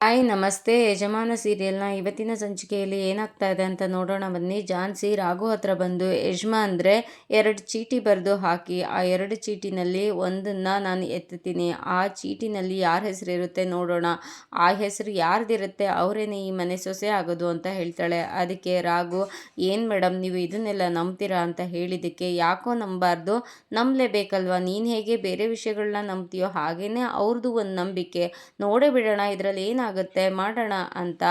Hi ನಮಸ್ತೆ, ಯಜಮಾನ ಸೀರಿಯಲ್ನ ಇವತ್ತಿನ ಸಂಚಿಕೆಯಲ್ಲಿ ಏನಾಗ್ತಾ ಇದೆ ಅಂತ ನೋಡೋಣ ಬನ್ನಿ. ಜಾನ್ಸಿ ರಾಘು ಹತ್ರ ಬಂದು ಯಜಮಾನ್ರೆ ಎರಡು ಚೀಟಿ ಬರೆದು ಹಾಕಿ, ಆ ಎರಡು ಚೀಟಿನಲ್ಲಿ ಒಂದನ್ನು ನಾನು ಎತ್ತುತ್ತೀನಿ. ಆ ಚೀಟಿನಲ್ಲಿ ಯಾರ ಹೆಸರು ಇರುತ್ತೆ ನೋಡೋಣ. ಆ ಹೆಸರು ಯಾರ್ದಿರುತ್ತೆ ಅವರೇನೆ ಈ ಮನೆ ಸೊಸೆ ಆಗೋದು ಅಂತ ಹೇಳ್ತಾಳೆ. ಅದಕ್ಕೆ ರಾಘು, ಏನು ಮೇಡಮ್ ನೀವು ಇದನ್ನೆಲ್ಲ ನಂಬ್ತೀರಾ ಅಂತ ಹೇಳಿದ್ದಕ್ಕೆ ಯಾಕೋ ನಂಬಾರ್ದು. ನಂಬಲೇಬೇಕಲ್ವಾ? ನೀನು ಹೇಗೆ ಬೇರೆ ವಿಷಯಗಳನ್ನ ನಂಬ್ತೀಯೋ ಹಾಗೇ ಅವ್ರದ್ದು ಒಂದು ನಂಬಿಕೆ. ನೋಡೇ ಬಿಡೋಣ, ಇದರಲ್ಲಿ ಏನಾಗುತ್ತೆ ಆಗುತ್ತೆ ಮಾಡೋಣ ಅಂತ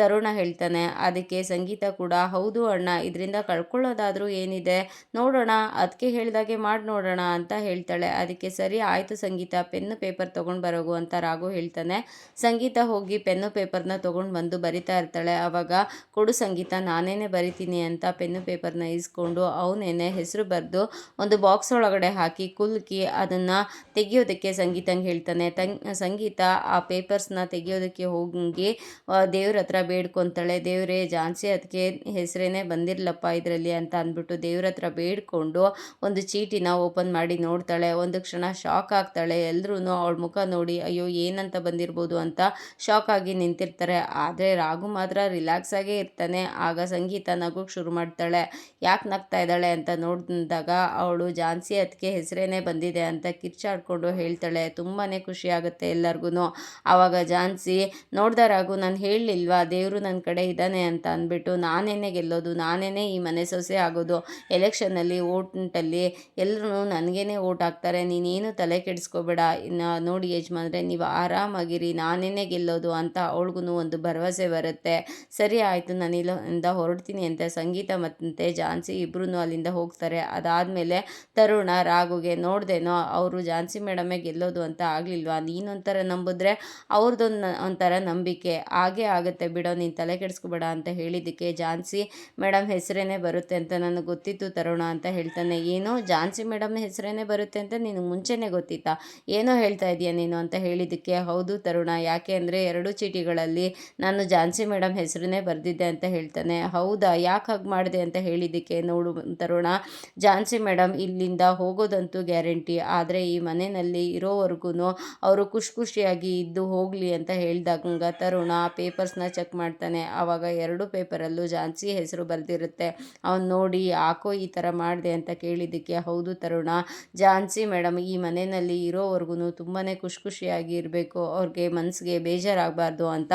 ತರುಣ ಹೇಳ್ತಾನೆ. ಅದಕ್ಕೆ ಸಂಗೀತ ಕೂಡ, ಹೌದು ಅಣ್ಣ, ಇದರಿಂದ ಕಳ್ಕೊಳ್ಳೋದಾದರೂ ಏನಿದೆ? ನೋಡೋಣ ಅದಕ್ಕೆ ಹೇಳಿದಾಗೆ ಮಾಡಿ ನೋಡೋಣ ಅಂತ ಹೇಳ್ತಾಳೆ. ಅದಕ್ಕೆ, ಸರಿ, ಆಯಿತು ಸಂಗೀತ, ಪೆನ್ನು ಪೇಪರ್ ತೊಗೊಂಡು ಬರೋಗು ಅಂತ ರಾಘು ಹೇಳ್ತಾನೆ. ಸಂಗೀತ ಹೋಗಿ ಪೆನ್ನು ಪೇಪರ್ನ ತೊಗೊಂಡು ಬಂದು ಬರಿತಾ ಇರ್ತಾಳೆ. ಆವಾಗ ಕೊಡು ಸಂಗೀತ, ನಾನೇನೆ ಬರಿತೀನಿ ಅಂತ ಪೆನ್ನು ಪೇಪರ್ನ ಇಸ್ಕೊಂಡು ಅವನೇನೆ ಹೆಸರು ಬರೆದು ಒಂದು ಬಾಕ್ಸ್ ಒಳಗಡೆ ಹಾಕಿ ಕುಲ್ಕಿ ಅದನ್ನು ತೆಗೆಯೋದಕ್ಕೆ ಸಂಗೀತಂಗೆ ಹೇಳ್ತಾನೆ. ತಂಗ್, ಸಂಗೀತ ಆ ಪೇಪರ್ಸ್ನ ತೆಗಿಯೋದಕ್ಕೆ ಅದಕ್ಕೆ ಹೋಗಿ ದೇವ್ರ ಹತ್ರ ಬೇಡ್ಕೊತಾಳೆ ದೇವರೇ, ಜಾನ್ಸಿ ಅದಕ್ಕೆ ಹೆಸರೇನೆ ಬಂದಿರಲಪ್ಪ ಇದರಲ್ಲಿ ಅಂತ ಅಂದ್ಬಿಟ್ಟು ದೇವ್ರ ಹತ್ರ ಬೇಡ್ಕೊಂಡು ಒಂದು ಚೀಟಿನ ಓಪನ್ ಮಾಡಿ ನೋಡ್ತಾಳೆ. ಒಂದು ಕ್ಷಣ ಶಾಕ್ ಆಗ್ತಾಳೆ. ಎಲ್ಲರೂ ಅವಳ ಮುಖ ನೋಡಿ, ಅಯ್ಯೋ, ಏನಂತ ಬಂದಿರ್ಬೋದು ಅಂತ ಶಾಕ್ ಆಗಿ ನಿಂತಿರ್ತಾರೆ. ಆದರೆ ರಾಘು ಮಾತ್ರ ರಿಲ್ಯಾಕ್ಸ್ ಆಗೇ ಇರ್ತಾನೆ. ಆಗ ಸಂಗೀತ ನಗೋಕ್ಕೆ ಶುರು ಮಾಡ್ತಾಳೆ. ಯಾಕೆ ನಗ್ತಾ ಇದ್ದಾಳೆ ಅಂತ ನೋಡಿದಾಗ ಅವಳು, ಜಾನ್ಸಿ ಅದಕ್ಕೆ ಹೆಸರೇನೆ ಬಂದಿದೆ ಅಂತ ಕಿರ್ಚಾಡ್ಕೊಂಡು ಹೇಳ್ತಾಳೆ. ತುಂಬಾ ಖುಷಿ ಆಗುತ್ತೆ ಎಲ್ಲರಿಗೂ ಆವಾಗ ಜಾನ್ಸಿ ನೋಡ್ದ ರಾಗು ನಾನು ಹೇಳಲಿಲ್ವಾ? ದೇವರು ನನ್ನ ಕಡೆ ಇದ್ದಾನೆ ಅಂತ ಅಂದ್ಬಿಟ್ಟು ನಾನೇನೆ ಗೆಲ್ಲೋದು, ನಾನೇನೆ ಈ ಮನೆ ಸೊಸೆ ಆಗೋದು ಎಲೆಕ್ಷನಲ್ಲಿ ಓಟಲ್ಲಿ ಎಲ್ಲರೂ ನನಗೇನೆ ಓಟ್ ಹಾಕ್ತಾರೆ, ನೀನೇನು ತಲೆ ಕೆಡಿಸ್ಕೋಬೇಡ ನೋಡಿ ಯಜಮಾನ್ರೆ, ನೀವು ಆರಾಮಾಗಿರಿ, ನಾನೇನೆ ಗೆಲ್ಲೋದು ಅಂತ ಅವಳಿಗೂ ಒಂದು ಭರವಸೆ ಬರುತ್ತೆ. ಸರಿ ಆಯಿತು, ನಾನು ಇಲ್ಲಿಂದ ಹೊರಡ್ತೀನಿ ಅಂತ, ಸಂಗೀತ ಮತ್ತು ಜಾನ್ಸಿ ಇಬ್ಬರೂ ಅಲ್ಲಿಂದ ಹೋಗ್ತಾರೆ. ಅದಾದಮೇಲೆ ತರುಣ ರಾಘುಗೆ ನೋಡ್ದೇನೋ, ಅವರು ಜಾನ್ಸಿ ಮೇಡಮೇ ಗೆಲ್ಲೋದು ಅಂತ ಆಗಲಿಲ್ವಾ? ನೀನೊಂಥರ ನಂಬಿದ್ರೆ ಅವ್ರದ್ದೊಂದು ಒಂಥರ ನಂಬಿಕೆ. ಹಾಗೆ ಆಗುತ್ತೆ ಬಿಡೋ, ನೀನು ತಲೆ ಕೆಡಿಸ್ಕೊಬೇಡ ಅಂತ ಹೇಳಿದ್ದಕ್ಕೆ ಝಾನ್ಸಿ ಮೇಡಮ್ ಹೆಸರೇನೆ ಬರುತ್ತೆ ಅಂತ ನನಗೆ ಗೊತ್ತಿತ್ತು, ತರೋಣ ಅಂತ ಹೇಳ್ತಾನೆ. ಏನು? ಝಾನ್ಸಿ ಮೇಡಮ್ ಹೆಸರೇನೆ ಬರುತ್ತೆ ಅಂತ ನಿನಗೆ ಮುಂಚೆನೇ ಗೊತ್ತಿತ್ತಾ? ಏನೋ ಹೇಳ್ತಾ ಇದೆಯಾ ನೀನು ಅಂತ ಹೇಳಿದ್ದಕ್ಕೆ, ಹೌದು ತರುಣ, ಯಾಕೆ ಅಂದರೆ ಎರಡು ಚೀಟಿಗಳಲ್ಲಿ ನಾನು ಝಾನ್ಸಿ ಮೇಡಮ್ ಹೆಸರನ್ನೇ ಬರೆದಿದ್ದೆ ಅಂತ ಹೇಳ್ತಾನೆ. ಹೌದಾ, ಯಾಕೆ ಹಾಗೆ ಮಾಡಿದೆ ಅಂತ ಹೇಳಿದ್ದಕ್ಕೆ ನೋಡು ತರುಣ. ಝಾನ್ಸಿ ಮೇಡಮ್ ಇಲ್ಲಿಂದ ಹೋಗೋದಂತೂ ಗ್ಯಾರಂಟಿ, ಆದರೆ ಈ ಮನೆಯಲ್ಲಿ ಇರೋವರೆಗೂ ಅವರು ಖುಷಿ ಖುಷಿಯಾಗಿ ಇದ್ದು ಹೋಗಲಿ ಅಂತ ಹೇಳಿ ಹೇಳಿದಾಗ ತರುಣ ಪೇಪರ್ಸ್ನ ಚೆಕ್ ಮಾಡ್ತಾನೆ. ಆವಾಗ ಎರಡು ಪೇಪರಲ್ಲೂ ಝಾನ್ಸಿ ಹೆಸರು ಬರೆದಿರುತ್ತೆ. ಅವನು ನೋಡಿ, ಯಾಕೋ ಈ ಥರ ಮಾಡಿದೆ ಅಂತ ಕೇಳಿದ್ದಕ್ಕೆ, ಹೌದು ತರುಣ ಝಾನ್ಸಿ ಮೇಡಮ್ ಈ ಮನೆಯಲ್ಲಿ ಇರೋವರೆಗೂ ತುಂಬಾ ಖುಷಿ ಖುಷಿಯಾಗಿ ಇರಬೇಕು. ಅವ್ರಿಗೆ ಮನಸ್ಸಿಗೆ ಬೇಜಾರಾಗಬಾರ್ದು ಅಂತ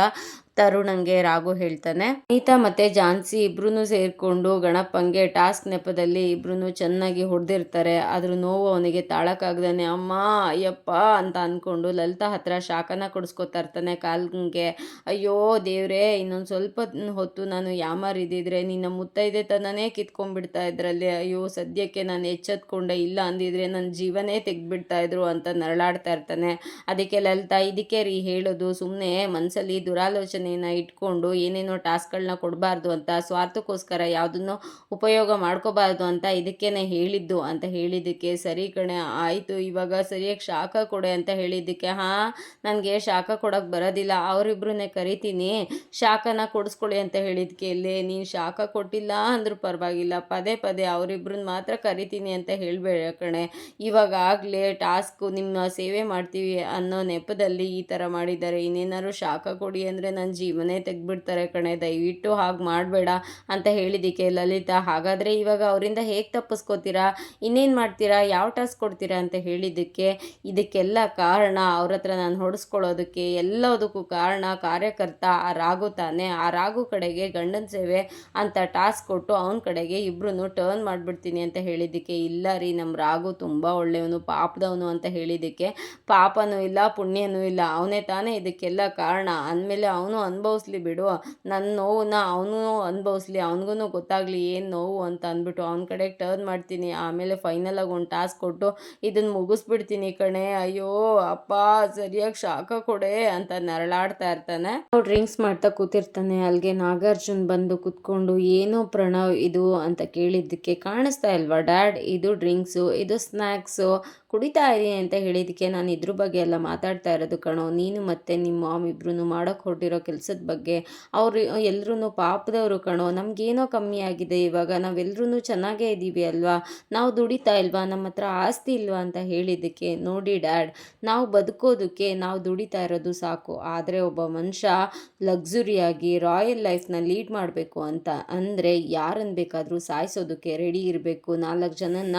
ತರುಣಂಗೆ ರಾಘು ಹೇಳ್ತಾನೆ. ನೀತಾ ಮತ್ತೆ ಜಾನ್ಸಿ ಇಬ್ರು ಸೇರ್ಕೊಂಡು ಗಣಪಂಗೆ ಟಾಸ್ಕ್ ನೆಪದಲ್ಲಿ ಇಬ್ರು ಚೆನ್ನಾಗಿ ಹೊಡೆದಿರ್ತಾರೆ. ಅದ್ರ ನೋವು ಅವನಿಗೆ ತಾಳಕ್ಕಾಗ್ದಾನೆ ಅಮ್ಮ, ಅಯ್ಯಪ್ಪ ಅಂತ ಅನ್ಕೊಂಡು ಲಲಿತಾ ಹತ್ರ ಶಾಖನ ಕೊಡಿಸ್ಕೊತಾ ಇರ್ತಾನೆ ಕಾಲ್ಗೆ. ಅಯ್ಯೋ ದೇವ್ರೇ, ಇನ್ನೊಂದು ಸ್ವಲ್ಪ ಹೊತ್ತು ನಾನು ಯಾಮಾರಿದ್ದಿದ್ರೆ ನಿನ್ನ ಮುತ್ತೈದೆ ತನನೇ ಕಿತ್ಕೊಂಡ್ಬಿಡ್ತಾ ಇದ್ರಲ್ಲಿ. ಅಯ್ಯೋ ಸದ್ಯಕ್ಕೆ ನಾನು ಎಚ್ಚೆತ್ಕೊಂಡೆ ಇಲ್ಲ ಅಂದಿದ್ರೆ ನನ್ನ ಜೀವನೇ ತೆಗ್ದುಬಿಡ್ತಾ ಇದ್ರು ಅಂತ ನರಳಾಡ್ತಾ ಇರ್ತಾನೆ. ಅದಕ್ಕೆ ಲಲಿತಾ, ಇದಕ್ಕೆ ರೀ ಹೇಳೋದು ಸುಮ್ಮನೆ ಮನಸ್ಸಲ್ಲಿ ದುರಾಲೋಚನೆ ಯೋಚನೆಯನ್ನು ಇಟ್ಕೊಂಡು ಏನೇನೋ ಟಾಸ್ಕ್ಗಳನ್ನ ಕೊಡಬಾರ್ದು ಅಂತ, ಸ್ವಾರ್ಥಕ್ಕೋಸ್ಕರ ಯಾವುದನ್ನು ಉಪಯೋಗ ಮಾಡ್ಕೋಬಾರ್ದು ಅಂತ ಇದಕ್ಕೇನೆ ಹೇಳಿದ್ದು ಅಂತ ಹೇಳಿದ್ದಕ್ಕೆ ಸರಿ ಕಣೆ, ಆಯಿತು ಇವಾಗ ಸರಿಯಾಗಿ ಶಾಖ ಕೊಡೆ ಅಂತ ಹೇಳಿದ್ದಕ್ಕೆ, ಹಾಂ, ನನಗೆ ಶಾಖ ಕೊಡೋಕ್ಕೆ ಬರೋದಿಲ್ಲ ಅವರಿಬ್ರನ್ನೇ ಕರಿತೀನಿ, ಶಾಖನ ಕೊಡಿಸ್ಕೊಳ್ಳಿ ಅಂತ ಹೇಳಿದ್ದಕ್ಕೆ, ಇಲ್ಲಿ ನೀನು ಶಾಖ ಕೊಟ್ಟಿಲ್ಲ ಅಂದರೂ ಪರವಾಗಿಲ್ಲ, ಪದೇ ಪದೇ ಅವರಿಬ್ರನ್ನ ಮಾತ್ರ ಕರಿತೀನಿ ಅಂತ ಹೇಳಬೇಡ ಕಣೆ, ಇವಾಗ ಆಗಲೇ ಟಾಸ್ಕು ನಿಮ್ಮ ಸೇವೆ ಮಾಡ್ತೀವಿ ಅನ್ನೋ ನೆಪದಲ್ಲಿ ಈ ಥರ ಮಾಡಿದ್ದಾರೆ, ಇನ್ನೇನಾದ್ರು ಶಾಖ ಕೊಡಿ ಅಂದರೆ ನನ್ನ ಜೀವನೇ ತೆಗ್ದುಬಿಡ್ತಾರೆ ಕಣೆ, ದಯವಿಟ್ಟು ಹಾಗೆ ಮಾಡಬೇಡ ಅಂತ ಹೇಳಿದ್ದಕ್ಕೆ ಲಲಿತಾ. ಹಾಗಾದರೆ ಇವಾಗ ಅವರಿಂದ ಹೇಗೆ ತಪ್ಪಿಸ್ಕೋತೀರಾ? ಇನ್ನೇನು ಮಾಡ್ತೀರಾ? ಯಾವ ಟಾಸ್ಕ್ ಕೊಡ್ತೀರಾ ಅಂತ ಹೇಳಿದ್ದಕ್ಕೆ ಇದಕ್ಕೆಲ್ಲ ಕಾರಣ ಅವ್ರ ಹತ್ರ ನಾನು ಹೊಡೆಸ್ಕೊಳ್ಳೋದಕ್ಕೆ ಎಲ್ಲದಕ್ಕೂ ಕಾರಣ ಕಾರ್ಯಕರ್ತ ಆ ರಾಗು ತಾನೆ. ಆ ರಾಗು ಕಡೆಗೆ ಗಂಡನ ಸೇವೆ ಅಂತ ಟಾಸ್ಕ್ ಕೊಟ್ಟು ಅವನ ಕಡೆಗೆ ಇಬ್ಬರೂ ಟರ್ನ್ ಮಾಡಿಬಿಡ್ತೀನಿ ಅಂತ ಹೇಳಿದ್ದಕ್ಕೆ ಇಲ್ಲ ರೀ ನಮ್ಮ ರಾಗು ತುಂಬ ಒಳ್ಳೆಯವನು, ಪಾಪದವನು ಅಂತ ಹೇಳಿದ್ದಕ್ಕೆ ಪಾಪನೂ ಇಲ್ಲ, ಪುಣ್ಯನೂ ಇಲ್ಲ, ಅವನೇ ತಾನೇ ಇದಕ್ಕೆಲ್ಲ ಕಾರಣ. ಅಂದಮೇಲೆ ಅವನು ಅನುಭವಿಸ್ಲಿ ಬಿಡು. ನನ್ನ ನೋವನ್ನ ಅವನು ಅನುಭವಿಸ್ಲಿ ಅವನಿಗೂ ಗೊತ್ತಾಗಲಿ ಏನು ನೋವು ಅಂತ ಅಂದ್ಬಿಟ್ಟು ಅವನ ಕಡೆ ಟರ್ನ್ ಮಾಡ್ತೀನಿ. ಆಮೇಲೆ ಫೈನಲಾಗಿ ಒಂದು ಟಾಸ್ಕ್ ಕೊಟ್ಟು ಇದನ್ನು ಮುಗಿಸ್ಬಿಡ್ತೀನಿ ಕಣೆ. ಅಯ್ಯೋ, ಅಪ್ಪ, ಸರಿಯಾಗಿ ಶಾಖ ಕೊಡೆ ಅಂತ ನರಳಾಡ್ತಾ ಇರ್ತಾನೆ. ಡ್ರಿಂಕ್ಸ್ ಮಾಡ್ತಾ ಕೂತಿರ್ತಾನೆ. ಅಲ್ಲಿಗೆ ನಾಗಾರ್ಜುನ್ ಬಂದು ಕುತ್ಕೊಂಡು, ಏನೋ ಪ್ರಣವ್ ಇದು? ಅಂತ ಕೇಳಿದ್ದಕ್ಕೆ ಕಾಣಿಸ್ತಾ ಇಲ್ವಾ? ಡ್ಯಾಡ್ ಇದು ಡ್ರಿಂಕ್ಸು ಇದು ಸ್ನ್ಯಾಕ್ಸು ಕುಡಿತಾ ಇರಿ ಅಂತ ಹೇಳಿದ್ದಕ್ಕೆ ನಾನು ಇದ್ರ ಬಗ್ಗೆ ಎಲ್ಲ ಮಾತಾಡ್ತಾ ಇರೋದು ಕಣೋ. ನೀನು ಮತ್ತೆ ನಿಮ್ಮ ಮಾಮ್ ಇಬ್ರು ಮಾಡೋಕೆ ಹೊರಟಿರೋ ಕೆಲಸದ ಬಗ್ಗೆ ಅವರು ಎಲ್ಲರೂ ಪಾಪದವರು ಕಣೋ, ನಮಗೇನೋ ಕಮ್ಮಿ ಆಗಿದೆ ಇವಾಗ ನಾವೆಲ್ಲರೂ ಚೆನ್ನಾಗೇ ಇದ್ದೀವಿ ಅಲ್ವಾ? ನಾವು ದುಡಿತಾ ಇಲ್ವಾ? ನಮ್ಮ ಹತ್ರ ಆಸ್ತಿ ಇಲ್ವಾ ಅಂತ ಹೇಳಿದ್ದಕ್ಕೆ? ನೋಡಿ ಡ್ಯಾಡ್, ನಾವು ಬದುಕೋದಕ್ಕೆ ನಾವು ದುಡಿತಾ ಇರೋದು ಸಾಕು. ಆದರೆ ಒಬ್ಬ ಮನುಷ್ಯ ಲಕ್ಸುರಿಯಾಗಿ ರಾಯಲ್ ಲೈಫ್ನ ಲೀಡ್ ಮಾಡಬೇಕು ಅಂತ ಅಂದರೆ ಯಾರನ್ನು ಬೇಕಾದರೂ ಸಾಯಿಸೋದಕ್ಕೆ ರೆಡಿ ಇರಬೇಕು. ನಾಲ್ಕು ಜನನ್ನ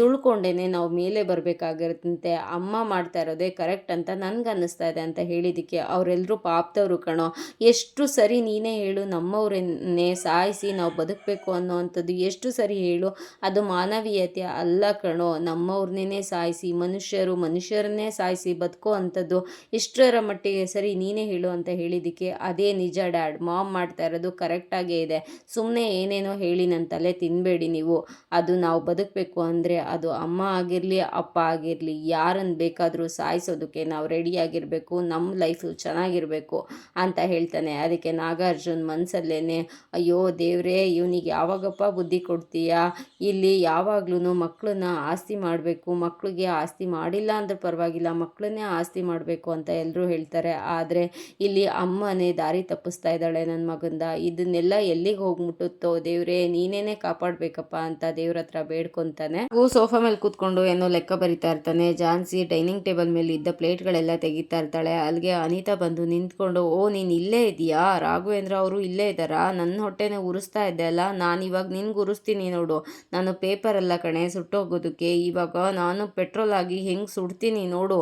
ತುಳ್ಕೊಂಡೇನೆ ನಾವು ಮೇಲೆ ಬರಬೇಕಾಗಿರುತ್ತಂತೆ ಅಮ್ಮ ಮಾಡ್ತಾ ಇರೋದೇ ಕರೆಕ್ಟ್ ಅಂತ ನನಗೆ ಅನ್ನಿಸ್ತಾ ಇದೆ ಅಂತ ಹೇಳಿದ್ದಕ್ಕೆ ಅವರೆಲ್ಲರೂ ಪಾಪದವರು ಕಣೋ. ಎಷ್ಟು ಸರಿ ನೀನೇ ಹೇಳು, ನಮ್ಮವರನ್ನೇ ಸಾಯಿಸಿ ನಾವು ಬದುಕಬೇಕು ಅನ್ನೋವಂಥದ್ದು ಎಷ್ಟು ಸರಿ ಹೇಳು. ಅದು ಮಾನವೀಯತೆ ಅಲ್ಲ ಕಣೋ. ನಮ್ಮವ್ರನ್ನೇ ಸಾಯಿಸಿ, ಮನುಷ್ಯರು ಮನುಷ್ಯರನ್ನೇ ಸಾಯಿಸಿ ಬದುಕೋ ಅಂಥದ್ದು ಇಷ್ಟರ ಮಟ್ಟಿಗೆ ಸರಿ ನೀನೇ ಹೇಳು ಅಂತ ಹೇಳಿದ್ದಕ್ಕೆ ಅದೇ ನಿಜ ಡ್ಯಾಡ್. ಮಾಮ್ ಮಾಡ್ತಾ ಇರೋದು ಕರೆಕ್ಟಾಗೇ ಇದೆ. ಸುಮ್ಮನೆ ಏನೇನೋ ಹೇಳಿ ನನ್ನ ತಲೆ ತಿನ್ನಬೇಡಿ ನೀವು. ಅದು ನಾವು ಬದುಕಬೇಕು ಅಂದರೆ ಅದು ಅಮ್ಮ ಆಗಿರಲಿ, ಅಪ್ಪ ಆಗಿರಲಿ, ಯಾರನ್ನು ಬೇಕಾದರೂ ಸಾಯಿಸೋದಕ್ಕೆ ನಾವು ರೆಡಿಯಾಗಿರಬೇಕು ನಮ್ಮ ಲೈಫು ಚೆನ್ನಾಗಿರಬೇಕು ಅಂತ ಹೇಳ್ತಾನೆ. ಅದಕ್ಕೆ ನಾಗಾರ್ಜುನ್ ಮನಸ್ಸಲ್ಲೇನೆ ಅಯ್ಯೋ ದೇವರೇ, ಇವನಿಗೆ ಯಾವಾಗಪ್ಪ ಬುದ್ಧಿ ಕೊಡ್ತೀಯಾ? ಇಲ್ಲಿ ಯಾವಾಗ್ಲೂ ಮಕ್ಕಳನ್ನ ಆಸ್ತಿ ಮಾಡಬೇಕು. ಮಕ್ಕಳಿಗೆ ಆಸ್ತಿ ಮಾಡಿಲ್ಲ ಅಂದ್ರೆ ಪರವಾಗಿಲ್ಲ ಮಕ್ಕಳನ್ನೇ ಆಸ್ತಿ ಮಾಡಬೇಕು ಅಂತ ಎಲ್ಲರೂ ಹೇಳ್ತಾರೆ. ಆದರೆ ಇಲ್ಲಿ ಅಮ್ಮನೇ ದಾರಿ ತಪ್ಪಿಸ್ತಾ ಇದ್ದಾಳೆ ನನ್ನ ಮಗಂದ. ಇದನ್ನೆಲ್ಲ ಎಲ್ಲಿಗೆ ಹೋಗ್ಬಿಟ್ಟುತ್ತೋ? ದೇವ್ರೇ, ನೀನೇನೆ ಕಾಪಾಡಬೇಕಪ್ಪ ಅಂತ ದೇವ್ರ ಹತ್ರ ಬೇಡ್ಕೊತಾನೆ. ಸೋಫಾ ಮೇಲೆ ಕೂತ್ಕೊಂಡು ಏನೋ ಲೆಕ್ಕ ಬರಿತಾ ಇರ್ತಾನೆ. ಜಾನ್ಸಿ ಡೈನಿಂಗ್ ಟೇಬಲ್ ಮೇಲೆ ಇದ್ದ ಪ್ಲೇಟ್ಗಳೆಲ್ಲ ತೆಗಿತಾ ಇರ್ತಾಳೆ. ಅಲ್ಲಿಗೆ ಅನಿತಾ ಬಂದು ನಿಂತ್ಕೊಂಡು, ಓ, ನೀನು ಇಲ್ಲೇ ಇದೆಯಾ ರಾಘವೇಂದ್ರ ಅವರು ಇಲ್ಲೇ ಇದ್ದಾರಾ? ನನ್ನ ಹೊಟ್ಟೆನೇ ಉರಿಸ್ತಾ ಇದ್ದೆ ಅಲ್ಲ? ನಾನು ಇವಾಗ ನಿನ್ಗೆ ಉರಿಸ್ತೀನಿ ನೋಡು. ನಾನು ಪೇಪರ್ ಅಲ್ಲ ಕಣೆ, ಸುಟ್ಟೋಗೋದಕ್ಕೆ. ಇವಾಗ ನಾನು ಪೆಟ್ರೋಲ್ ಆಗಿ ಹೆಂಗೆ ಸುಡ್ತೀನಿ ನೋಡು.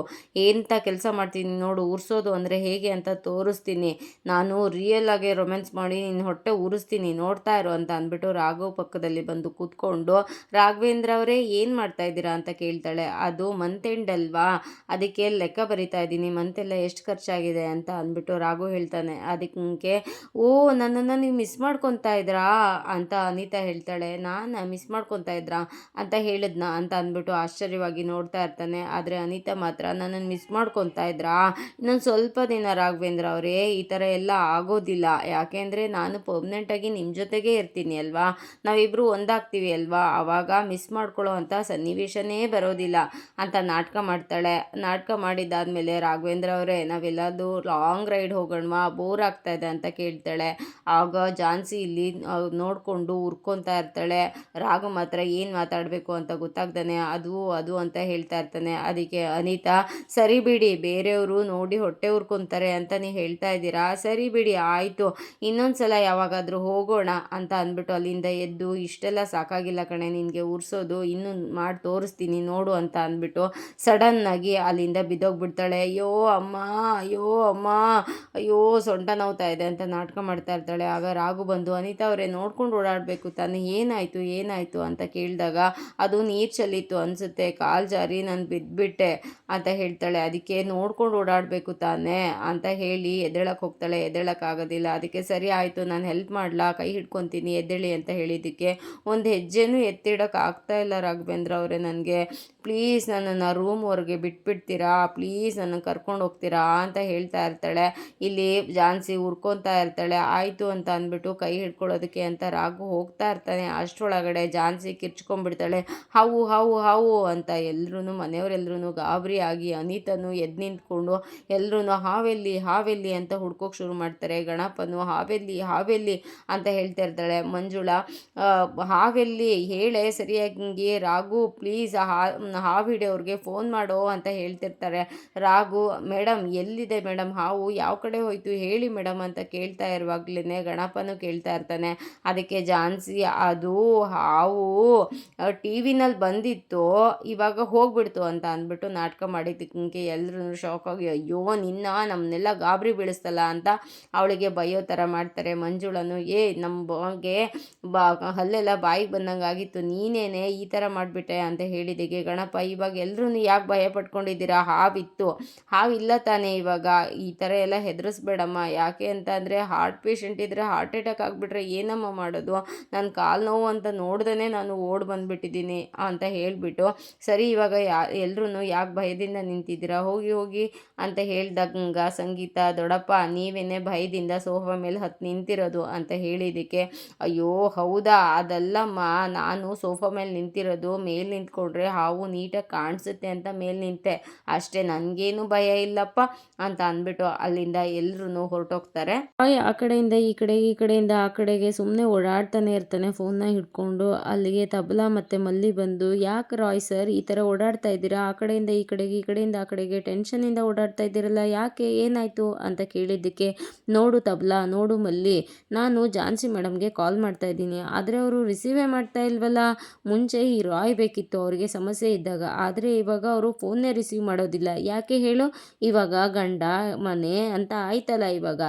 ಎಂಥ ಕೆಲಸ ಮಾಡ್ತೀನಿ ನೋಡು. ಉರಿಸೋದು ಅಂದರೆ ಹೇಗೆ ಅಂತ ತೋರಿಸ್ತೀನಿ. ನಾನು ರಿಯಲ್ ಆಗಿ ರೊಮ್ಯಾನ್ಸ್ ಮಾಡಿ ನಿನ್ನ ಹೊಟ್ಟೆ ಉರಿಸ್ತೀನಿ. ನೋಡ್ತಾ ಇರೋ ಅಂತ ಅಂದ್ಬಿಟ್ಟು ರಾಘವ್ ಪಕ್ಕದಲ್ಲಿ ಬಂದು ಕೂತ್ಕೊಂಡು, ರಾಘವೇಂದ್ರ ಅವರೇ ಏನು ಮಾಡ್ತಾ ಇದ್ದೀರಾ ಅಂತ ಕೇಳ್ತಾಳೆ. ಅದು ಮಂತ್ ಎಂಡ್ ಅಲ್ವಾ? ಅದಕ್ಕೆ ಲೆಕ್ಕ ಬರಿತಾ ಇದ್ದೀನಿ. ಮಂತೆಲ್ಲ ಎಷ್ಟು ಖರ್ಚಾಗಿದೆ ಅಂತ ಅಂದ್ಬಿಟ್ಟು ರಾಘು ಹೇಳ್ತಾನೆ. ಅದಕ್ಕೆ ಓ, ನನ್ನನ್ನು ನೀವು ಮಿಸ್ ಮಾಡ್ಕೊತಾ ಇದ್ರಾ? ಅಂತ ಅನಿತಾ ಹೇಳ್ತಾಳೆ. ನಾನು ಮಿಸ್ ಮಾಡ್ಕೊತಾ ಇದ್ರಾ? ಅಂತ ಹೇಳಿದ್ನ? ಅಂತ ಅಂದ್ಬಿಟ್ಟು ಆಶ್ಚರ್ಯವಾಗಿ ನೋಡ್ತಾ ಇರ್ತಾನೆ. ಆದರೆ ಅನಿತಾ ಮಾತ್ರ, ನನ್ನನ್ನು ಮಿಸ್ ಮಾಡ್ಕೊತಾ ಇದ್ರಾ? ಇನ್ನೊಂದು ಸ್ವಲ್ಪ ದಿನ ರಾಘವೇಂದ್ರ ಅವರೇ, ಈ ಥರ ಎಲ್ಲ ಆಗೋದಿಲ್ಲ. ಯಾಕೆಂದರೆ ನಾನು ಪರ್ಮನೆಂಟಾಗಿ ನಿಮ್ಮ ಜೊತೆಗೆ ಇರ್ತೀನಿ ಅಲ್ವಾ? ನಾವಿಬ್ಬರು ಒಂದಾಗ್ತೀವಿ ಅಲ್ವಾ? ಆವಾಗ ಮಿಸ್ ಮಾಡ್ಕೊಳ್ಳೋ ಅಂಥ ಸನ್ನಿವೇಶನೇ ಬರೋದಿಲ್ಲ ಅಂತ ನಾಟಕ ಮಾಡ್ತಾಳೆ. ನಾಟಕ ಮಾಡಿದ್ದಾದಮೇಲೆ ರಾಘವೇಂದ್ರ ಅವರೇ ನಾವೆಲ್ಲದು ಲಾಂಗ್ ರೈಡ್ ಹೋಗೋಣವಾ? ಬೋರ್ ಆಗ್ತಾ ಇದೆ ಅಂತ ಕೇಳ್ತಾಳೆ. ಆಗ ಜಾನ್ಸಿ ಇಲ್ಲಿ ನೋಡಿಕೊಂಡು ಉರ್ಕೊತಾ ಇರ್ತಾಳೆ. ರಾಘು ಮಾತ್ರ ಏನು ಮಾತಾಡಬೇಕು ಅಂತ ಗೊತ್ತಾಗ್ತಾನೆ. ಅದು ಅದು ಅಂತ ಹೇಳ್ತಾ ಇರ್ತಾನೆ. ಅದಕ್ಕೆ ಅನಿತಾ, ಸರಿ ಬಿಡಿ, ಬೇರೆಯವರು ನೋಡಿ ಹೊಟ್ಟೆ ಉರ್ಕೊತಾರೆ ಅಂತ ನೀವು ಹೇಳ್ತಾ ಇದ್ದೀರಾ? ಸರಿ ಬಿಡಿ, ಆಯಿತು. ಇನ್ನೊಂದು ಸಲ ಯಾವಾಗಾದರೂ ಹೋಗೋಣ ಅಂತ ಅಂದ್ಬಿಟ್ಟು ಅಲ್ಲಿಂದ ಎದ್ದು, ಇಷ್ಟೆಲ್ಲ ಸಾಕಾಗಿಲ್ಲ ಕಣೆ, ನಿನಗೆ ಉರ್ಸೋದು, ಇನ್ನೂ ಮಾಡಿ ತೋರಿಸ್ತೀನಿ, ನೋಡು ಅಂತ ಅಂದ್ಬಿಟ್ಟು ಸಡನ್ನಾಗಿ ಅಲ್ಲಿಂದ ಬಿದ್ದೋಗ್ಬಿಡ್ತಾಳೆ. ಅಯ್ಯೋ ಅಮ್ಮ ಅಯ್ಯೋ ಅಮ್ಮ, ಅಯ್ಯೋ ಸೊಂಟ ನೋವ್ತಾ ಇದೆ ಅಂತ ನಾಟಕ ಮಾಡ್ತಾ ಇರ್ತಾಳೆ. ಆಗ ರಾಗು ಬಂದು, ಅನಿತಾ ಅವರೇ, ನೋಡ್ಕೊಂಡು ಓಡಾಡಬೇಕು. ತಾನು, ಏನಾಯಿತು ಏನಾಯಿತು? ಅಂತ ಕೇಳಿದಾಗ, ಅದು ನೀರು ಚಲ್ಲಿತ್ತು ಅನಿಸುತ್ತೆ. ಕಾಲು ಜಾರಿ, ನಾನು ಬಿದ್ದುಬಿಟ್ಟೆ ಅಂತ ಹೇಳ್ತಾಳೆ. ಅದಕ್ಕೆ ನೋಡ್ಕೊಂಡು ಓಡಾಡಬೇಕು ತಾನೇ, ಅಂತ ಹೇಳಿ ಎದ್ದೇಳಕ್ಕೆ ಹೋಗ್ತಾಳೆ. ಎದ್ದೇಳಕ್ಕಾಗೋದಿಲ್ಲ ಅದಕ್ಕೆ ಸರಿ ಆಯಿತು, ನಾನು ಹೆಲ್ಪ್ ಮಾಡಲಾ? ಕೈ ಹಿಡ್ಕೊತೀನಿ, ಎದ್ದೇಳಿ, ಅಂತ ಹೇಳಿದ್ದಕ್ಕೆ ಒಂದು ಹೆಜ್ಜೆನೂ ಎತ್ತಿಡೋಕೆ ಆಗ್ತಾ ಇಲ್ಲ ರಾಘವೇಂದ್ರ ಅವರೇ ನನಗೆ. ಪ್ಲೀಸ್ ನನ್ನನ್ನು ರೂಮ್ವರೆಗೆ ಬಿಟ್ಬಿಡ್ತೀರಾ? ಪ್ಲೀಸ್ ನನ್ನನ್ನು ಕರ್ಕೊಂಡು ಹೋಗ್ತೀರಾ? ಅಂತ ಹೇಳ್ತಾ ಇರ್ತಾಳೆ. ಇಲ್ಲಿ ಜಾನ್ಸಿ ಹುರ್ಕೊತಾ ಇರ್ತಾಳೆ, ಆಯಿತು ಅಂತ ಅಂದ್ಬಿಟ್ಟು ಕೈ ಹಿಡ್ಕೊಳ್ಳೋದಕ್ಕೆ ಅಂತ ರಾಘು ಹೋಗ್ತಾ ಇರ್ತಾನೆ. ಅಷ್ಟರೊಳಗಡೆ ಜಾನ್ಸಿ ಕಿರ್ಚ್ಕೊಂಡ್ಬಿಡ್ತಾಳೆ ಹಾವು ಹಾವು ಹಾವು ಅಂತ ಎಲ್ಲರೂ ಮನೆಯವರೆಲ್ಲರೂ ಗಾಬರಿ ಆಗಿ ಅನಿತನು ಎದ್ದು ನಿಂತ್ಕೊಂಡು ಎಲ್ಲರೂ ಹಾವೆಲ್ಲಿ ಹಾವೆಲ್ಲಿ ಅಂತ ಹುಡ್ಕೋಕೆ ಶುರು ಮಾಡ್ತಾರೆ. ಗಣಪನು, ಹಾವೆಲ್ಲಿ ಹಾವೆಲ್ಲಿ ಅಂತ ಹೇಳ್ತಾ ಇರ್ತಾಳೆ. ಮಂಜುಳಾ ಹಾವೆಲ್ಲಿ, ಹೇಳೆ, ಸರಿಯಾಗಿ ರಾಘು ಪ್ಲೀಸ್ ಹಾವು ಹಿಡಿಯೋರಿಗೆ ಫೋನ್ ಮಾಡೋ ಅಂತ ಹೇಳ್ತಿರ್ತಾರೆ. ರಾಘು ಮೇಡಮ್ ಎಲ್ಲಿದೆ ಮೇಡಮ್ ಹಾವು ಯಾವ ಕಡೆ ಹೋಯ್ತು? ಹೇಳಿ ಮೇಡಮ್ ಅಂತ ಕೇಳ್ತಾ ಇರುವಾಗ್ಲೇ ಗಣಪನು ಕೇಳ್ತಾ ಇರ್ತಾನೆ. ಅದಕ್ಕೆ ಜಾನ್ಸಿ ಅದು ಹಾವು ಟಿ ವಿನಲ್ಲಿ ಬಂದಿತ್ತು, ಇವಾಗ ಹೋಗ್ಬಿಡ್ತು ಅಂತ ಅಂದ್ಬಿಟ್ಟು ನಾಟಕ ಮಾಡಿದ್ದಕ್ಕೆ ಎಲ್ಲರೂ ಶಾಕ್ ಆಗಿ, ಅಯ್ಯೋ, ನಿನ್ನ ನಮ್ಮನ್ನೆಲ್ಲ ಗಾಬರಿ ಬೀಳಿಸ್ತಲ್ಲ ಅಂತ ಅವಳಿಗೆ ಬೈಯೋ ಥರ ಮಾಡ್ತಾರೆ ಮಂಜುಳನು. ಏ ನಮ್ಮ ಬಗ್ಗೆ ಬಾ, ಹಲ್ಲೆಲ್ಲ ಬಾಯಿಗೆ ಬಂದಂಗೆ ಆಗಿತ್ತು ನೀನೇನೆ ಈ ಥರ ಮಾಡಿಬಿಟ್ಟೆ ಅಂತ ಹೇಳಿದೆಗೆ ಗಣಪ, ಇವಾಗ ಎಲ್ಲರೂ ಯಾಕೆ ಭಯ ಪಟ್ಕೊಂಡಿದ್ದೀರಾ ಹಾವಿತ್ತು. ಹಾವಿಲ್ಲ ತಾನೇ ಇವಾಗ. ಈ ಥರ ಎಲ್ಲ ಹೆದರಿಸ್ಬೇಡಮ್ಮ ಯಾಕೆ ಅಂತ ಅಂದರೆ ಹಾರ್ಟ್ ಪೇಷಂಟ್ ಇದ್ದರೆ ಹಾರ್ಟ್ ಅಟ್ಯಾಕ್ ಆಗಿಬಿಟ್ರೆ ಏನಮ್ಮ ಮಾಡೋದು? ನನ್ನ ಕಾಲು ನೋವು ಅಂತ ನೋಡ್ದೇ ನಾನು ಓಡ್ ಬಂದುಬಿಟ್ಟಿದ್ದೀನಿ ಅಂತ ಹೇಳಿಬಿಟ್ಟು, ಸರಿ ಇವಾಗ ಯಾ ಎಲ್ಲರೂ ಯಾಕೆ ಭಯದಿಂದ ನಿಂತಿದ್ದೀರಾ? ಹೋಗಿ ಹೋಗಿ ಅಂತ ಹೇಳ್ದಂಗ ಸಂಗೀತ ದೊಡ್ಡಪ್ಪ ನೀವೇನೇ ಭಯದಿಂದ ಸೋಫಾ ಮೇಲೆ ಹತ್ತು ನಿಂತಿರೋದು ಅಂತ ಹೇಳಿದ್ದಕ್ಕೆ ಅಯ್ಯೋ, ಹೌದಾ? ಅದಲ್ಲಮ್ಮ, ನಾನು ಸೋಫಾ ಮೇಲೆ ನಿಂತಿರೋದು, ಮೇಲೆ ನಿಂತ್ಕೊಂಡ್ರೆ ಹಾವು ನೀಟಾಗಿ ಕಾಣಿಸುತ್ತೆ ಅಂತ ಮೇಲೆ ನಿಂತೆ. ಅಷ್ಟೇ, ನನಗೇನು ಭಯ ಇಲ್ಲಪ್ಪ ಅಂತ ಅಂದ್ಬಿಟ್ಟು ಅಲ್ಲಿಂದ ಎಲ್ಲರೂ ಹೊರಟೋಗ್ತಾರೆ. ಆ ಕಡೆಯಿಂದ ಈ ಕಡೆ, ಈ ಕಡೆಯಿಂದ ಆ ಕಡೆಗೆ ಸುಮ್ಮನೆ ಓಡಾಡ್ತಾನೆ ಇರ್ತಾನೆ ಫೋನ್ನ ಹಿಡ್ಕೊಂಡು. ಅಲ್ಲಿಗೆ ತಬಲಾ ಮತ್ತು ಮಲ್ಲಿ ಬಂದು, ಯಾಕೆ ರಾಯ್ ಸರ್, ಈ ಥರ ಓಡಾಡ್ತಾ ಇದ್ದೀರಾ? ಆ ಕಡೆಯಿಂದ ಈ ಕಡೆಗೆ, ಈ ಕಡೆಯಿಂದ ಆ ಕಡೆಗೆ ಟೆನ್ಷನಿಂದ ಓಡಾಡ್ತಾ ಇದ್ದೀರಲ್ಲ, ಯಾಕೆ? ಏನಾಯಿತು? ಅಂತ ಕೇಳಿದ್ದಕ್ಕೆ, ನೋಡು ತಬಲಾ, ನೋಡು ಮಲ್ಲಿ, ನಾನು ಝಾನ್ಸಿ ಮೇಡಮ್ಗೆ ಕಾಲ್ ಮಾಡ್ತಾ ಇದ್ದೀನಿ. ಆದರೆ ಅವರು ರಿಸೀವೇ ಮಾಡ್ತಾ ಇಲ್ವಲ್ಲ? ಮುಂಚೆ ಈ ರಾಯ್ ಬೇಕಿತ್ತು ಅವರಿಗೆ ಸಮಸ್ಯೆ ಇದ್ದಾಗ. ಆದರೆ ಇವಾಗ ಅವರು ಫೋನ್ನೇ ರಿಸೀವ್ ಮಾಡೋದಿಲ್ಲ. ಯಾಕೆ ಹೇಳು? ಇವಾಗ ಗಂಡ, ಮನೆ ಅಂತ ಆಯ್ತಲ್ಲ ಇವಾಗ.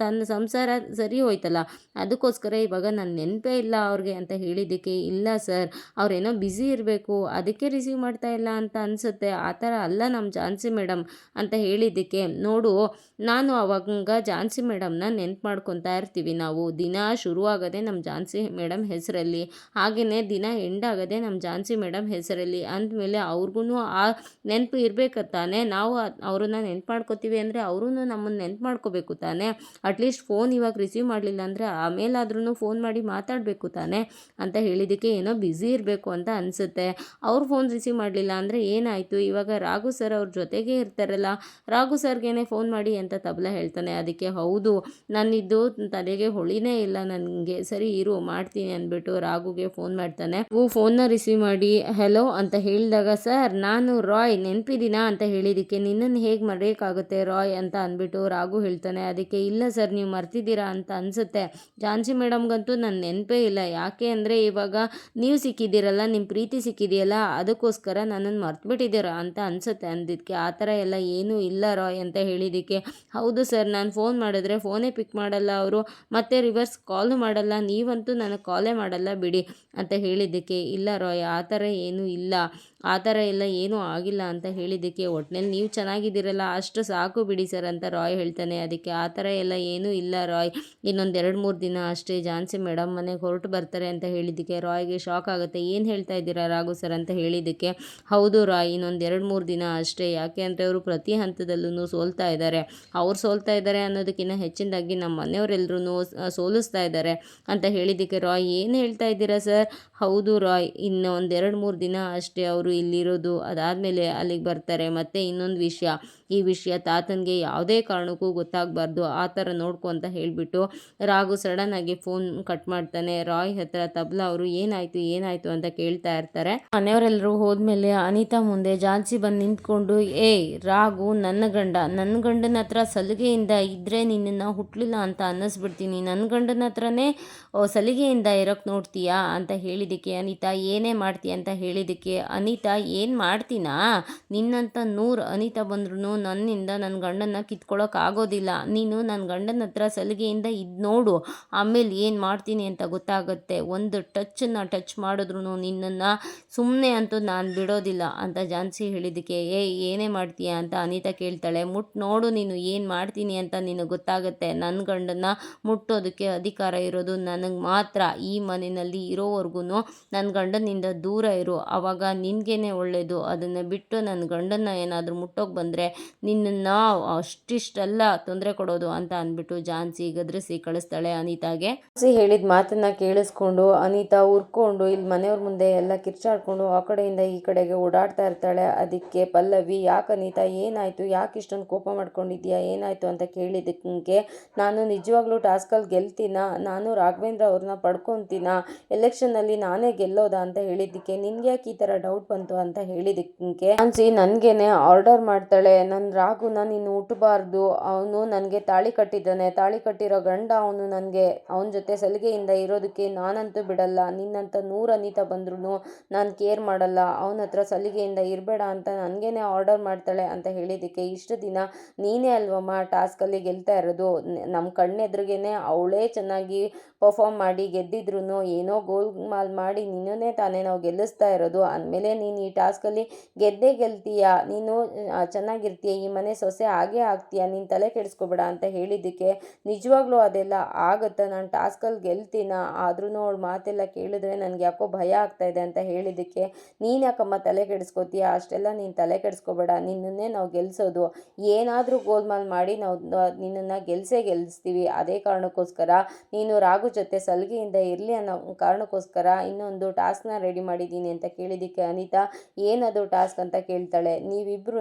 ತನ್ನ ಸಂಸಾರ ಸರಿ ಹೋಯ್ತಲ್ಲ. ಅದಕ್ಕೋಸ್ಕರ ಇವಾಗ ನನ್ನ ನೆನಪೇ ಇಲ್ಲ ಅವ್ರಿಗೆ ಅಂತ ಹೇಳಿದ್ದಕ್ಕೆ, ಇಲ್ಲ ಸರ್, ಅವರೇನೋ ಬ್ಯುಸಿ ಇರಬೇಕು, ಅದಕ್ಕೆ ರಿಸೀವ್ ಮಾಡ್ತಾ ಇಲ್ಲ ಅಂತ ಅನಿಸುತ್ತೆ. ಆ ಥರ ಅಲ್ಲ ನಮ್ಮ ಝಾನ್ಸಿ ಮೇಡಮ್ ಅಂತ ಹೇಳಿದ್ದಕ್ಕೆ. ನೋಡು, ನಾನು ಅವಾಗ ಝಾನ್ಸಿ ಮೇಡಮ್ನ ನೆನ್ಪು ಮಾಡ್ಕೊತಾ ಇರ್ತೀವಿ ನಾವು. ದಿನ ಶುರುವಾಗದೆ ನಮ್ಮ ಝಾನ್ಸಿ ಮೇಡಮ್ ಹೆಸರಲ್ಲಿ ಹಾಗೆಯೇ ದಿನ ಎಂಡ್ ಆಗದೆ ನಮ್ಮ ಝಾನ್ಸಿ ಮೇಡಮ್ ಹೆಸರಲ್ಲಿ ಅಂದಮೇಲೆ ಅವ್ರಿಗೂ ಆ ನೆನಪು ಇರಬೇಕು ತಾನೇ ನಾವು ಅವ್ರನ್ನ ನೆನ್ಪು ಮಾಡ್ಕೋತೀವಿ ಅಂದರೆ ಅವರೂ ನಮ್ಮನ್ನು ನೆನ್ಪು ಮಾಡ್ಕೋಬೇಕು ತಾನೆ. ಅಟ್ಲೀಸ್ಟ್ ಫೋನ್ ಇವಾಗ ರಿಸೀವ್ ಮಾಡಲಿಲ್ಲ ಅಂದರೆ ಆಮೇಲಾದ್ರೂ ಫೋನ್ ಮಾಡಿ ಮಾತಾಡಬೇಕು ತಾನೇ ಅಂತ ಹೇಳಿದ್ದಕ್ಕೆ ಏನೋ ಬ್ಯುಸಿ ಇರಬೇಕು ಅಂತ ಅನಿಸುತ್ತೆ. ಅವ್ರು ಫೋನ್ ರಿಸೀವ್ ಮಾಡಲಿಲ್ಲ ಅಂದರೆ ಏನಾಯಿತು? ಇವಾಗ ರಾಘು ಸರ್ ಅವ್ರ ಜೊತೆಗೆ ಇರ್ತಾರಲ್ಲ. ರಾಘು ಸರ್ಗೇನೆ ಫೋನ್ ಮಾಡಿ ಅಂತ ತಬಲ ಹೇಳ್ತಾನೆ. ಅದಕ್ಕೆ ಹೌದು, ನನ್ನಿದ್ದು ತಲೆಗೆ ಹೊಳಿನೇ ಇಲ್ಲ. ನನಗೆ ಸರಿ ಇರು, ಮಾಡ್ತೀನಿ ಅಂದ್ಬಿಟ್ಟು ರಾಘುಗೆ ಫೋನ್ ಮಾಡ್ತಾನೆ. ಹೂ ಫೋನ್ನ ರಿಸೀವ್ ಮಾಡಿ ಹೆಲೋ ಅಂತ ಹೇಳಿದಾಗ ಸರ್ ನಾನು ರಾಯ್ ನೆನಪಿದ್ದೀನಾ? ಅಂತ ಹೇಳಿದ್ದಕ್ಕೆ, ನಿನ್ನನ್ನು ಹೇಗೆ ಮರೆಯೋಕ್ಕಾಗುತ್ತೆ ರಾಯ್? ಅಂತ ಅಂದ್ಬಿಟ್ಟು ರಾಘು ಹೇಳ್ತಾನೆ. ಅದಕ್ಕೆ ಇಲ್ಲ ಸರ್, ನೀವು ಮರ್ತಿದ್ದೀರಾ ಅಂತ ಅನಿಸುತ್ತೆ. ಝಾನ್ಸಿ ಮೇಡಮ್ಗಂತೂ ನನ್ನ ನೆನಪೇ ಇಲ್ಲ. ಯಾಕೆ ಅಂದರೆ ಇವಾಗ ನೀವು ಸಿಕ್ಕಿದ್ದೀರಲ್ಲ ನಿಮ್ಮ ಪ್ರೀತಿ ಸಿಕ್ಕಿದೆಯಲ್ಲ, ಅದಕ್ಕೋಸ್ಕರ ನನ್ನನ್ನು ಮರ್ತುಬಿಟ್ಟಿದ್ದೀರಾ ಅಂತ ಅನಿಸುತ್ತೆ ಅಂದಿದ್ದಕ್ಕೆ ಆ ಥರ ಎಲ್ಲ ಏನೂ ಇಲ್ಲ ರಾಯ್ ಅಂತ ಹೇಳಿದ್ದಕ್ಕೆ ಹೌದು ಸರ್, ನಾನು ಫೋನ್ ಮಾಡಿದ್ರೆ ಫೋನೇ ಪಿಕ್ ಮಾಡಲ್ಲ ಅವರು. ಮತ್ತೆ ರಿವರ್ಸ್ ಕಾಲು ಮಾಡಲ್ಲ, ನೀವಂತೂ ನನಗೆ ಕಾಲೇ ಮಾಡಲ್ಲ ಬಿಡಿ ಅಂತ ಹೇಳಿದ್ದಕ್ಕೆ. ಇಲ್ಲ ರಾಯ್, ಆ ಥರ ಏನೂ ಇಲ್ಲ. ಆ ಥರ ಎಲ್ಲ ಏನೂ ಆಗಿಲ್ಲ ಅಂತ ಹೇಳಿದ್ದಕ್ಕೆ ಒಟ್ಟಿನಲ್ಲಿ ನೀವು ಚೆನ್ನಾಗಿದ್ದೀರಲ್ಲ, ಅಷ್ಟು ಸಾಕು ಬಿಡಿ ಸರ್ ಅಂತ ರಾಯ್ ಹೇಳ್ತಾನೆ. ಅದಕ್ಕೆ ಆ ಥರ ಎಲ್ಲ ಏನೂ ಇಲ್ಲ ರಾಯ್. ಇನ್ನೊಂದು ಎರಡು ಮೂರು ದಿನ ಅಷ್ಟೇ ಝಾನ್ಸಿ ಮೇಡಮ್ ಮನೆಗೆ ಹೊರಟು ಬರ್ತಾರೆ ಅಂತ ಹೇಳಿದ್ದಕ್ಕೆ ರಾಯ್ಗೆ ಶಾಕ್ ಆಗುತ್ತೆ. ಏನು ಹೇಳ್ತಾ ಇದ್ದೀರಾ ರಾಘು ಸರ್ ಅಂತ ಹೇಳಿದ್ದಕ್ಕೆ, ಹೌದು ರಾಯ್, ಇನ್ನೊಂದು ಎರಡು ಮೂರು ದಿನ ಅಷ್ಟೇ. ಯಾಕೆ ಅಂದರೆ ಅವರು ಪ್ರತಿ ಹಂತದಲ್ಲೂ ಸೋಲ್ತಾ ಇದ್ದಾರೆ. ಅವ್ರು ಸೋಲ್ತಾ ಇದ್ದಾರೆ ಅನ್ನೋದಕ್ಕಿಂತ ಹೆಚ್ಚಿನದಾಗಿ ನಮ್ಮ ಮನೆಯವರೆಲ್ಲರೂ ಸೋಲಿಸ್ತಾ ಇದ್ದಾರೆ ಅಂತ ಹೇಳಿದ್ದಕ್ಕೆ ರಾಯ್ ಏನು ಹೇಳ್ತಾ ಇದ್ದೀರಾ ಸರ್? ಹೌದು ರಾಯ್ ಇನ್ನು ಒಂದು ಎರಡು ಮೂರು ದಿನ ಅಷ್ಟೇ ಅವರು ಇಲ್ಲಿರೋದು, ಅದಾದಮೇಲೆ ಅಲ್ಲಿಗೆ ಬರ್ತಾರೆ. ಮತ್ತು ಇನ್ನೊಂದು ವಿಷಯ, ಈ ವಿಷಯ ತಾತನಿಗೆ ಯಾವುದೇ ಕಾರಣಕ್ಕೂ ಗೊತ್ತಾಗಬಾರ್ದು. ಆ ಥರ ನೋಡ್ಕೊ ಅಂತ ಹೇಳಿಬಿಟ್ಟು ರಾಘು ಸಡನ್ನಾಗಿ ಫೋನ್ ಕಟ್ ಮಾಡ್ತಾನೆ. ರಾಯ್ ಹತ್ರ ತಬ್ಲಾ ಅವರು, ಏನಾಯಿತು ಏನಾಯಿತು ಅಂತ ಕೇಳ್ತಾ ಇರ್ತಾರೆ. ಮನೆಯವರೆಲ್ಲರೂ ಹೋದ್ಮೇಲೆ ಅನಿತಾ ಮುಂದೆ ಜಾನ್ಸಿ ಬಂದು ನಿಂತ್ಕೊಂಡು, ಏಯ್, ರಾಘು, ನನ್ನ ಗಂಡ, ನನ್ನ ಗಂಡನ ಹತ್ರ ಸಲಿಗೆಯಿಂದ ಇದ್ದರೆ ನಿನ್ನನ್ನು ಹುಟ್ಟಲಿಲ್ಲ ಅಂತ ಅನ್ನಿಸ್ಬಿಡ್ತೀನಿ. ನನ್ನ ಗಂಡನ ಹತ್ರನೇ ಸಲಿಗೆಯಿಂದ ಇರೋಕ್ಕೆ ನೋಡ್ತೀಯಾ? ಅಂತ ಹೇಳಿದ್ದಕ್ಕೆ ಅನಿತಾ, ಏನೇ ಮಾಡ್ತೀಯ? ಅಂತ ಹೇಳಿದ್ದಕ್ಕೆ ಅನಿತಾ ಏನು ಮಾಡ್ತೀನಾ? ನಿನ್ನಂತ ನೂರು ಅನಿತಾ ಬಂದ್ರೂ ನನ್ನಿಂದ ನನ್ನ ಗಂಡನ ಕಿತ್ಕೊಳ್ಳೋಕ್ಕಾಗೋದಿಲ್ಲ ನೀನು ನನ್ನ ಗಂಡನ ಹತ್ರ ಸಲಿಗೆಯಿಂದ ಇದು ನೋಡು. ಆಮೇಲೆ ಏನು ಮಾಡ್ತೀನಿ ಅಂತ ಗೊತ್ತಾಗುತ್ತೆ. ಒಂದು ಟಚ್ಚನ್ನು ಟಚ್ ಮಾಡಿದ್ರು ನಿನ್ನನ್ನು ಸುಮ್ಮನೆ ಅಂತೂ ನಾನು ಬಿಡೋದಿಲ್ಲ ಅಂತ ಜಾನ್ಸಿ ಹೇಳಿದ್ದಕ್ಕೆ ಏ, ಏನೇ ಮಾಡ್ತೀಯ ಅಂತ ಅನಿತಾ ಕೇಳ್ತಾಳೆ. ಮುಟ್, ನೋಡು ನೀನು ಏನು ಮಾಡ್ತೀನಿ ಅಂತ ನಿನಗೆ ಗೊತ್ತಾಗುತ್ತೆ. ನನ್ನ ಗಂಡನ ಮುಟ್ಟೋದಕ್ಕೆ ಅಧಿಕಾರ ಇರೋದು ನನಗೆ ಮಾತ್ರ. ಈ ಮನೆಯಲ್ಲಿ ಇರೋವರೆಗೂ ನನ್ನ ಗಂಡನಿಂದ ದೂರ ಇರು. ಆವಾಗ ನಿನಗೇನೆ ಒಳ್ಳೆಯದು ಅದನ್ನು ಬಿಟ್ಟು ನನ್ನ ಗಂಡನ್ನ ಏನಾದರೂ ಮುಟ್ಟೋಗಿ ಬಂದರೆ ನಿನ್ನನ್ನು ಅಷ್ಟಿಷ್ಟೆಲ್ಲ ತೊಂದರೆ ಕೊಡೋದು ಅಂತ ಅಂದ್ಬಿಟ್ಟು ಜಾನ್ಸಿ ಗದ್ರಿಸಿ ಕಳಿಸ್ತಾಳೆ ಅನಿತಾಗೆ. ಜಾನ್ಸಿ ಹೇಳಿದ ಮಾತನ್ನ ಕೇಳಿಸ್ಕೊಂಡು ಅನಿತಾ ಉರ್ಕೊಂಡು ಇಲ್ಲಿ ಮನೆಯವ್ರ ಮುಂದೆ ಎಲ್ಲ ಕಿರ್ಚಾಡ್ಕೊಂಡು ಆ ಕಡೆಯಿಂದ ಈ ಕಡೆಗೆ ಓಡಾಡ್ತಾ ಇರ್ತಾಳೆ. ಅದಕ್ಕೆ ಪಲ್ಲವಿ, ಯಾಕೆ ಅನಿತಾ, ಏನಾಯಿತು? ಯಾಕೆ ಇಷ್ಟೊಂದು ಕೋಪ ಮಾಡ್ಕೊಂಡಿದ್ಯಾ? ಏನಾಯಿತು? ಅಂತ ಕೇಳಿದಕ್ಕೆ, ನಾನು ನಿಜವಾಗ್ಲೂ ಟಾಸ್ಕಲ್ಲಿ ಗೆಲ್ತೀನ? ನಾನು ರಾಘವೇಂದ್ರ ಅವ್ರನ್ನ ಪಡ್ಕೊತೀನ? ಎಲೆಕ್ಷನ್ನಲ್ಲಿ ನಾನೇ ಗೆಲ್ಲೋದಾ? ಅಂತ ಹೇಳಿದ್ದಕ್ಕೆ ನಿನ್ಗೆ ಯಾಕೆ ಈ ಥರ ಡೌಟ್ ಬಂತು ಅಂತ ಹೇಳಿದಕ್ಕೆ ಅನ್ಸಿ ನನಗೇನೆ ಆರ್ಡರ್ ಮಾಡ್ತಾಳೆ. ನನ್ನ ರಾಘುನ ನೀನು ಹುಟ್ಟಬಾರ್ದು ಅವನು ನನಗೆ ತಾಳಿ ಕಟ್ಟಿದ್ದಾನೆ. ತಾಳಿ ಕಟ್ಟಿರೋ ಗಂಡ ಅವನು ನನಗೆ ಅವನ ಜೊತೆ ಸಲಿಗೆಯಿಂದ ಇರೋದಕ್ಕೆ ನಾನಂತೂ ಬಿಡಲ್ಲ. ನಿನ್ನಂತ ನೂರು ಅನಿತಾ ಬಂದ್ರೂ ನಾನು ಕೇರ್ ಮಾಡಲ್ಲ. ಅವನ ಹತ್ರ ಸಲಿಗೆಯಿಂದ ಇರಬೇಡ ಅಂತ ನನಗೇನೆ ಆರ್ಡರ್ ಮಾಡ್ತಾಳೆ ಅಂತ ಹೇಳಿದ್ದಕ್ಕೆ ಇಷ್ಟು ದಿನ ನೀನೇ ಅಲ್ವಮ್ಮ ಟಾಸ್ಕಲ್ಲಿ ಗೆಲ್ತಾ ಇರೋದು. ನಮ್ಮ ಕಣ್ಣೆದ್ರಿಗೇನೆ ಅವಳೇ ಚೆನ್ನಾಗಿ ಪರ್ಫಾರ್ಮ್ ಮಾಡಿ ಗೆದ್ದಿದ್ರು ಏನೋ ಗೋಲ್ ಮಾಲ್ ಮಾಡಿ ನಿನ್ನೇ ತಾನೇ ನಾವು ಗೆಲ್ಲಿಸ್ತಾ ಇರೋದು. ಅಂದಮೇಲೆ ಈ ಟಾಸ್ಕಲ್ಲಿ ಗೆದ್ದೇ ಗೆಲ್ತೀಯ, ನೀನು ಚೆನ್ನಾಗಿರ್ತೀಯ, ಈ ಮನೆ ಸೊಸೆ ಹಾಗೆ ಆಗ್ತೀಯ, ನೀನು ತಲೆ ಕೆಡಿಸ್ಕೊಬೇಡ ಅಂತ ಹೇಳಿದ್ದಕ್ಕೆ ನಿಜವಾಗ್ಲೂ ಅದೆಲ್ಲ ಆಗುತ್ತೆ? ನಾನು ಟಾಸ್ಕಲ್ಲಿ ಗೆಲ್ತೀನ? ಆದ್ರೂ ಅವಳು ಮಾತೆಲ್ಲ ಕೇಳಿದ್ರೆ ನನಗೆ ಯಾಕೋ ಭಯ ಆಗ್ತಾ ಇದೆ ಅಂತ ಹೇಳಿದ್ದಕ್ಕೆ ನೀನು ಯಾಕಮ್ಮ ತಲೆ ಕೆಡಿಸ್ಕೋತೀಯ? ಅಷ್ಟೆಲ್ಲ ನೀನು ತಲೆ ಕೆಡಿಸ್ಕೋಬೇಡ, ನಿನ್ನನ್ನೇ ನಾವು ಗೆಲ್ಸೋದು. ಏನಾದರೂ ಗೋಲ್ಮಾಲ್ ಮಾಡಿ ನಾವು ನಿನ್ನನ್ನು ಗೆಲ್ಸೇ ಗೆಲ್ಲಿಸ್ತೀವಿ ಅದೇ ಕಾರಣಕ್ಕೋಸ್ಕರ ನೀನು ರಾಗು ಜೊತೆ ಸಲಿಗೆಯಿಂದ ಇರಲಿ ಅನ್ನೋ ಕಾರಣಕ್ಕೋಸ್ಕರ ಇನ್ನೊಂದು ಟಾಸ್ಕ್ನ ರೆಡಿ ಮಾಡಿದ್ದೀನಿ ಅಂತ ಕೇಳಿದ್ದಕ್ಕೆ ಅನಿತಾ ಅನಿತಾ ಏನದು ಟಾಸ್ಕ್ ಅಂತ ಕೇಳ್ತಾಳೆ. ನೀವಿಬ್ರು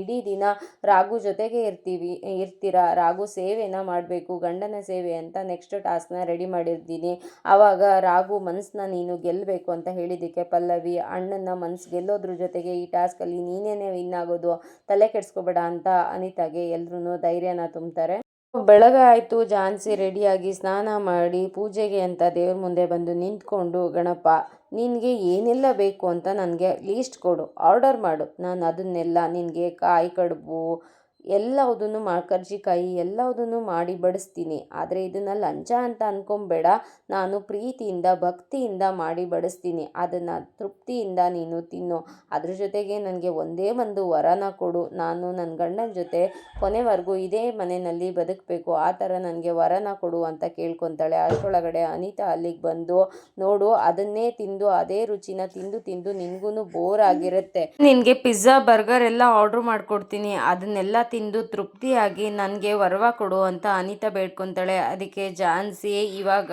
ಇಡೀ ದಿನ ರಾಘು ಜೊತೆಗೆ ಇರ್ತೀವಿ, ಇರ್ತೀರಾ? ರಾಘು ಸೇವೆನ ಮಾಡಬೇಕು, ಗಂಡನ ಸೇವೆ ಅಂತ ನೆಕ್ಸ್ಟ್ ಟಾಸ್ಕ್ನ ರೆಡಿ ಮಾಡಿರ್ತೀನಿ. ಆವಾಗ ರಾಘು ಮನಸ್ಸನ್ನ ನೀನು ಗೆಲ್ಲಬೇಕು ಅಂತ ಹೇಳಿದ್ದಕ್ಕೆ ಪಲ್ಲವಿ ಅಣ್ಣನ ಮನಸ್ಸು ಗೆಲ್ಲೋದ್ರ ಜೊತೆಗೆ ಈ ಟಾಸ್ಕಲ್ಲಿ ನೀನೇನೆ ವಿನ್ ಆಗೋದು, ತಲೆ ಕೆಡಿಸ್ಕೋಬೇಡ ಅಂತ ಅನಿತಾಗೆ ಎಲ್ಲರೂ ಧೈರ್ಯನ ತುಂಬ್ತಾರೆ. ಬೆಳಗಾಯಿತು ಝಾನ್ಸಿ ರೆಡಿಯಾಗಿ ಸ್ನಾನ ಮಾಡಿ, ಪೂಜೆಗೆ ಅಂತ ದೇವ್ರ ಮುಂದೆ ಬಂದು ನಿಂತ್ಕೊಂಡು, ಗಣಪ ನಿನಗೆ ಏನೆಲ್ಲ ಬೇಕು ಅಂತ ನನಗೆ ಲೀಸ್ಟ್ ಕೊಡು. ಆರ್ಡರ್ ಮಾಡು. ನಾನು ಅದನ್ನೆಲ್ಲ ನಿನಗೆ ಕಾಯಿ ಕಡುಬು ಎಲ್ಲವುದನ್ನು ಮಾ, ಕರ್ಜಿಕಾಯಿ ಎಲ್ಲವುದನ್ನು ಮಾಡಿ ಬಡಿಸ್ತೀನಿ. ಆದರೆ ಇದನ್ನು ಲಂಚ ಅಂತ ಅಂದ್ಕೊಂಬೇಡ ನಾನು ಪ್ರೀತಿಯಿಂದ, ಭಕ್ತಿಯಿಂದ ಮಾಡಿ ಬಡಿಸ್ತೀನಿ. ಅದನ್ನು ತೃಪ್ತಿಯಿಂದ ನೀನು ತಿನ್ನು. ಅದ್ರ ಜೊತೆಗೆ ನನಗೆ ಒಂದೇ ಒಂದು ವರನ ಕೊಡು. ನಾನು ನನ್ನ ಗಂಡನ ಜೊತೆ ಕೊನೆವರೆಗೂ ಇದೇ ಮನೆಯಲ್ಲಿ ಬದುಕಬೇಕು. ಆ ಥರ ನನಗೆ ವರನ ಕೊಡು ಅಂತ ಕೇಳ್ಕೊತಾಳೆ. ಅಷ್ಟರೊಳಗಡೆ ಅನಿತಾ ಅಲ್ಲಿಗೆ ಬಂದು, ನೋಡು, ಅದನ್ನೇ ತಿಂದು, ಅದೇ ರುಚಿನ ತಿಂದು ತಿಂದು ನಿನಗೂ ಬೋರ್ ಆಗಿರುತ್ತೆ. ನಿನಗೆ ಪಿಜ್ಜಾ, ಬರ್ಗರ್ ಎಲ್ಲ ಆರ್ಡ್ರ್ ಮಾಡಿಕೊಡ್ತೀನಿ. ಅದನ್ನೆಲ್ಲ ತಿಂದು ತೃಪ್ತಿಯಾಗಿ ನನಗೆ ವರವ ಕೊಡು ಅಂತ ಅನಿತಾ ಬೇಡ್ಕೊತಾಳೆ. ಅದಕ್ಕೆ ಜಾನ್ಸಿ ಇವಾಗ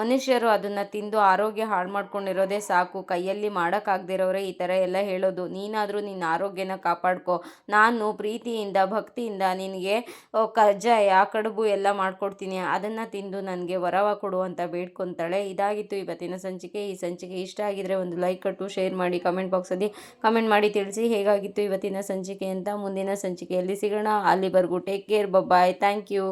ಮನುಷ್ಯರು ಅದನ್ನು ತಿಂದು ಆರೋಗ್ಯ ಹಾಳು ಮಾಡ್ಕೊಂಡಿರೋದೇ ಸಾಕು. ಕೈಯಲ್ಲಿ ಮಾಡೋಕ್ಕಾಗದಿರೋರೆ ಈ ಥರ ಎಲ್ಲ ಹೇಳೋದು. ನೀನಾದರೂ ನಿನ್ನ ಆರೋಗ್ಯನ ಕಾಪಾಡ್ಕೊ. ನಾನು ಪ್ರೀತಿಯಿಂದ, ಭಕ್ತಿಯಿಂದ ನಿನಗೆ ಕಜ್ಜಾಯ, ಕಡುಬು ಎಲ್ಲ ಮಾಡ್ಕೊಡ್ತೀನಿ. ಅದನ್ನು ತಿಂದು ನನಗೆ ವರವ ಕೊಡು ಅಂತ ಬೇಡ್ಕೊತಾಳೆ. ಇದಾಗಿತ್ತು ಇವತ್ತಿನ ಸಂಚಿಕೆ. ಈ ಸಂಚಿಕೆ ಇಷ್ಟ ಆಗಿದ್ರೆ ಒಂದು ಲೈಕ್ ಕೊಟ್ಟು, ಶೇರ್ ಮಾಡಿ, ಕಮೆಂಟ್ ಬಾಕ್ಸಲ್ಲಿ ಕಮೆಂಟ್ ಮಾಡಿ ತಿಳಿಸಿ. ಹೇಗಾಗಿತ್ತು ಇವತ್ತಿನ ಸಂಚಿಕೆ ಅಂತ ಮುಂದಿನ ಸಂಚಿಕೆಯಲ್ಲಿ ಸಿಗೋಣ ಅಲ್ಲಿವರೆಗೂ take care bye bye thank you